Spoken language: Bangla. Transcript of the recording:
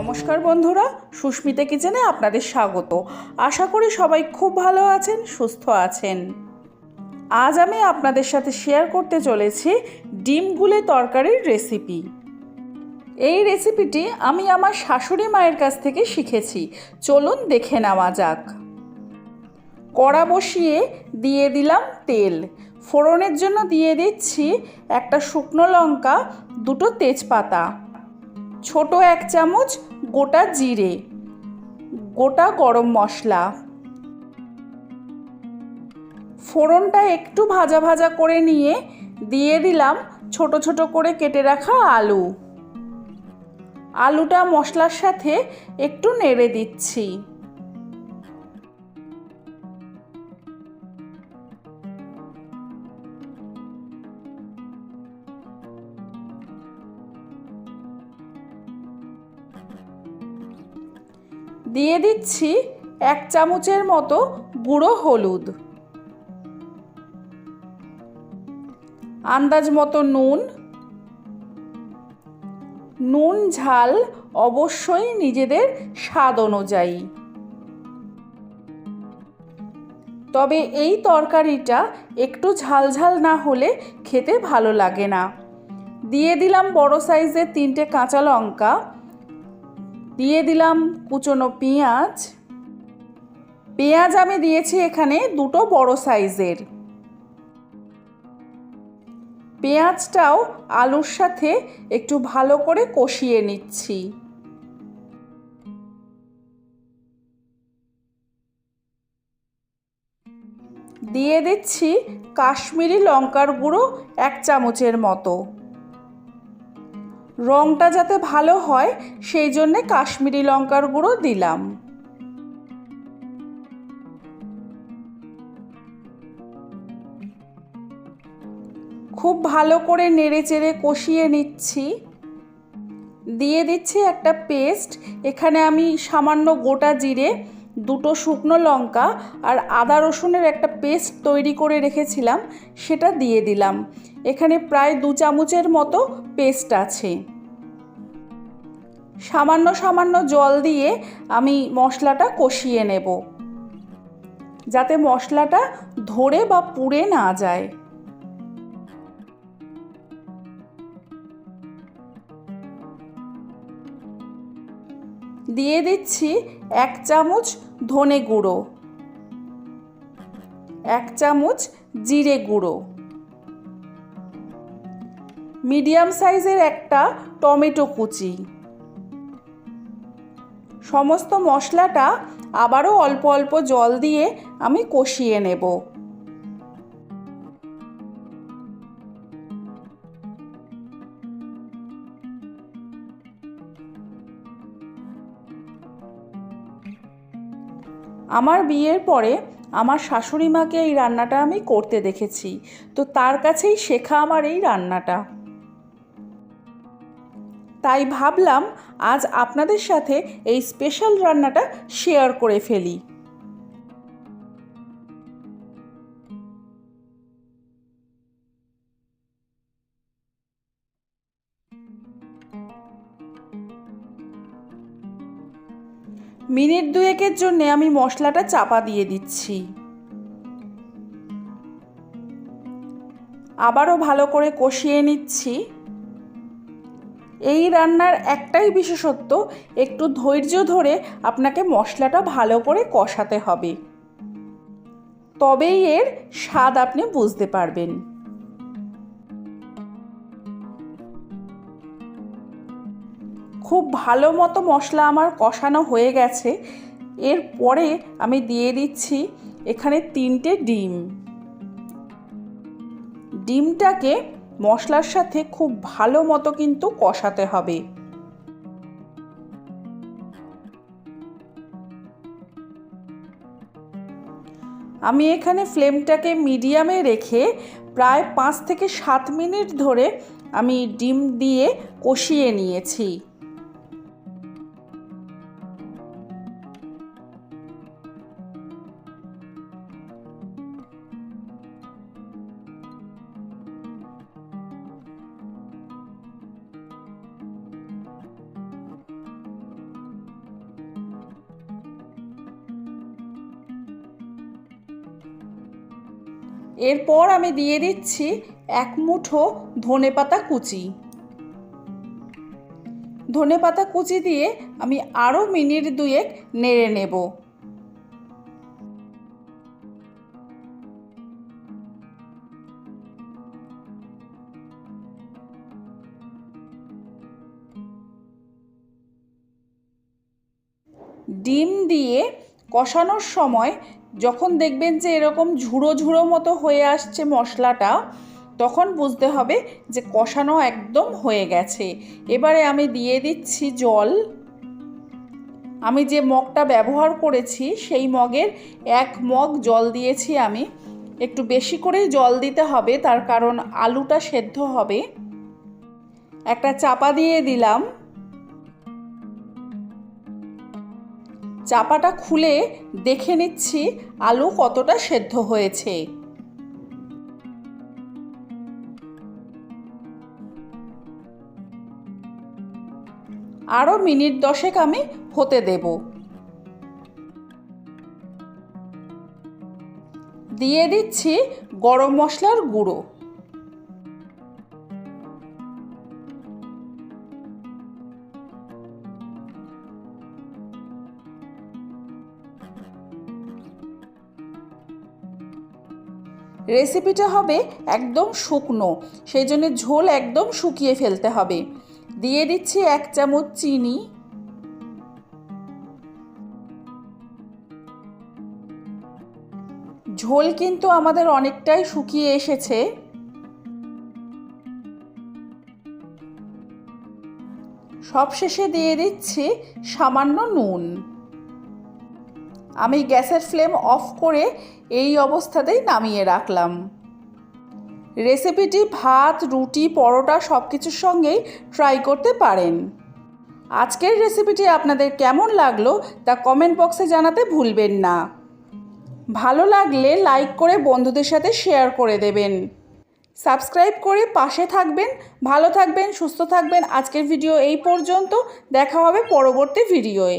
নমস্কার বন্ধুরা, সুস্মিতা কিচেনে আপনাদের স্বাগত। আশা করি সবাই খুব ভালো আছেন, সুস্থ আছেন। আজ আমি আপনাদের সাথে শেয়ার করতে চলেছি ডিম গুলে তরকারির রেসিপি এই রেসিপিটি আমি আমার শাশুড়ি মায়ের কাছ থেকে শিখেছি। চলুন দেখে নেওয়া যাক। কড়া বসিয়ে দিয়ে দিলাম তেল। ফোড়নের জন্য দিয়ে দিচ্ছি একটা শুকনো লঙ্কা, দুটো তেজপাতা। ছোট এক চামচ গোটা জিরে, গোটা গরম মশলা। ফোড়নটা একটু ভাজা ভাজা করে নিয়ে দিয়ে দিলাম ছোট ছোট করে কেটে রাখা আলু। আলুটা মশলার সাথে একটু নেড়ে দিচ্ছি। দিয়ে দিচ্ছি এক চামচের মতো গুঁড়ো হলুদ। আন্দাজ মতো নুন। নুন, ঝাল অবশ্যই নিজেদের স্বাদ অনুযায়ী। তবে এই তরকারিটা একটু ঝাল ঝাল না হলে খেতে ভালো লাগে না। দিয়ে দিলাম বড় সাইজের তিনটে কাঁচা লঙ্কা। দিয়ে দিলাম কুচনো পেঁয়াজ। পেঁয়াজ আমি দিয়েছি এখানে দুটো বড় সাইজের। পেঁয়াজটাও আলুর সাথে একটু ভালো করে কষিয়ে নিচ্ছি। দিয়ে দিচ্ছি কাশ্মীরি লঙ্কার গুঁড়ো এক চামচের মতো। রঙটা যাতে ভালো হয়, সেই জন্যে কাশ্মীরি লঙ্কার গুঁড়ো দিলাম। খুব ভালো করে নেড়ে চেড়ে কষিয়ে নিচ্ছি। দিয়ে দিচ্ছি একটা পেস্ট। এখানে আমি সামান্য গোটা জিরে দুটো শুকনো লঙ্কা আর আদা রসুনের একটা পেস্ট তৈরি করে রেখেছিলাম, সেটা দিয়ে দিলাম। এখানে প্রায় দু চামচের মতো পেস্ট আছে। সামান্য সামান্য জল দিয়ে আমি মশলাটা কষিয়ে নেব। যাতে মশলাটা ধরে বা পুড়ে না যায়। দিয়ে দিচ্ছি এক চামচ ধনে গুঁড়ো, এক চামচ জিরে গুঁড়ো, মিডিয়াম সাইজের একটা টমেটো কুচি। সমস্ত মশলাটা আবারও অল্প অল্প জল দিয়ে আমি কষিয়ে নেব। আমার বিয়ের পরে আমার শাশুড়ি মাকে এই রান্নাটা আমি করতে দেখেছি। তো তার কাছেই শেখা আমার এই রান্নাটা। তাই ভাবলাম, আজ আপনাদের সাথে এই স্পেশাল রান্নাটা শেয়ার করে ফেলি। মিনিট দুয়েকের জন্যে আমি মশলাটা চাপা দিয়ে দিচ্ছি। আবারও ভালো করে কষিয়ে নিচ্ছি। এই রান্নার একটাই বিশেষত্ব, একটু ধৈর্য ধরে আপনাকে মশলাটা ভালো করে কষাতে হবে। তবেই এর স্বাদ আপনি বুঝতে পারবেন। খুব ভালো মতো মশলা আমার কষানো হয়ে গেছে। এরপরে আমি দিয়ে দিচ্ছি এখানে তিনটে ডিম। ডিমটাকে মশলার সাথে খুব ভালো মতো কিন্তু কষাতে হবে। আমি এখানে ফ্লেমটাকে মিডিয়ামে রেখে প্রায় পাঁচ থেকে সাত মিনিট ধরে আমি ডিম দিয়ে কষিয়ে নিয়েছি। এরপর আমি দিয়ে দিচ্ছি এক মুঠো ধনেপাতা কুচি। ধনেপাতা কুচি দিয়ে আমি আরও মিনিট দুয়েক নেড়ে নেব। ডিম দিয়ে কষানোর সময় যখন দেখবেন যে এরকম ঝুড়ো ঝুড়ো মতো হয়ে আসছে মশলাটা, তখন বুঝতে হবে যে কষানো একদম হয়ে গেছে। এবারে আমি দিয়ে দিচ্ছি জল। আমি যে মগটা ব্যবহার করেছি, সেই মগের এক মগ জল দিয়েছি আমি। একটু বেশি করেই জল দিতে হবে, তার কারণ আলুটা সেদ্ধ হবে। একটা চাপা দিয়ে দিলাম। চাপাটা খুলে দেখে নিচ্ছি আলু কতটা সেদ্ধ হয়েছে। আরও মিনিট দশেক আমি হতে দেব। দিয়ে দিচ্ছি গরম মশলার গুঁড়ো। রেসিপিটা হবে একদম শুকনো, সেই জন্য ঝোল একদম শুকিয়ে ফেলতে হবে। দিয়ে দিচ্ছি এক চামচ চিনি। ঝোল কিন্তু আমাদের অনেকটাই শুকিয়ে এসেছে। সবশেষে দিয়ে দিচ্ছি সামান্য নুন। আমি গ্যাসের ফ্লেম অফ করে এই অবস্থাতেই নামিয়ে রাখলাম। রেসিপিটি ভাত, রুটি, পরোটা সব কিছুর সঙ্গেই ট্রাই করতে পারেন। আজকের রেসিপিটি আপনাদের কেমন লাগল তা কমেন্ট বক্সে জানাতে ভুলবেন না। ভালো লাগলে লাইক করে বন্ধুদের সাথে শেয়ার করে দেবেন। সাবস্ক্রাইব করে পাশে থাকবেন, ভালো থাকবেন, সুস্থ থাকবেন। আজকের ভিডিও এই পর্যন্ত। দেখা হবে পরবর্তী ভিডিওয়ে